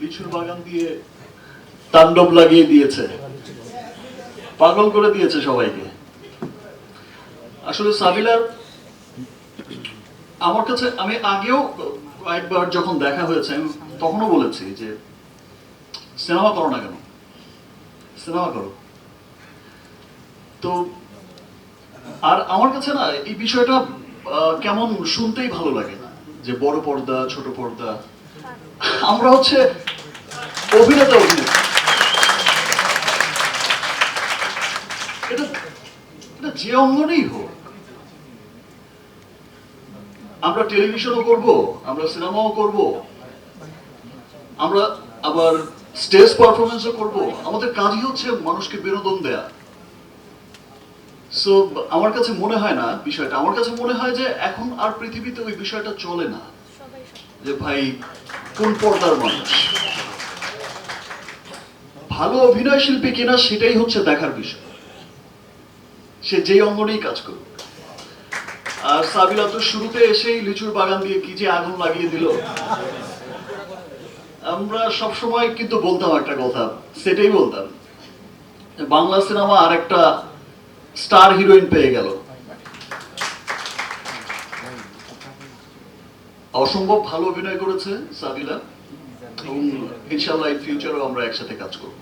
লিচুর বাগান দিয়ে তাণ্ডব লাগিয়ে দিয়েছে। পাগল করে দিয়েছে সবাইকে। আসলে সাবিলার আমার কাছে, আমি আগেও যখন দেখা হয়েছে, আমি তখনও বলেছি যে, সিনেমা করো না কেন? সিনেমা করো। তো, আর আমার কাছে না, এই বিষয়টা কেমন শুনতেই ভালো লাগে না। যে বড় পর্দা, ছোট পর্দা আমরা হচ্ছে অভিনেতা অভিনেতা। এটা যে অঙ্গনেই হোক, আমরা টেলিভিশনও করব, আমরা সিনেমাও করব, আমরা আবার স্টেজ পারফরমেন্সও করব। আমাদের কাজই হচ্ছে মানুষকে বিনোদন দেয়া। সো আমার কাছে মনে হয় না বিষয়টা, আমার কাছে মনে হয় যে এখন আর পৃথিবীতে ওই বিষয়টা চলে না। যে ভাই কোন পর্দার মানুষ? ভালো অভিনয় শিল্পী কিনা সেটাই হচ্ছে দেখার বিষয়। সে যেই অঙ্গনেই কাজ করুক। আর সাবিলা তো শুরুতে এসেই লিচুর বাগান দিয়ে কি যে আগুন লাগিয়ে দিল। আমরা সব সময় কিন্তু বলতাম একটা কথা, সেটাই বলতাম। বাংলা সিনেমা আর একটা স্টার হিরোইন পেয়ে গেল। অসম্ভব ভালো অভিনয় করেছে সাবিলা এবং ইনশাল্লাহ ইন ফিউচারও আমরা একসাথে কাজ করব।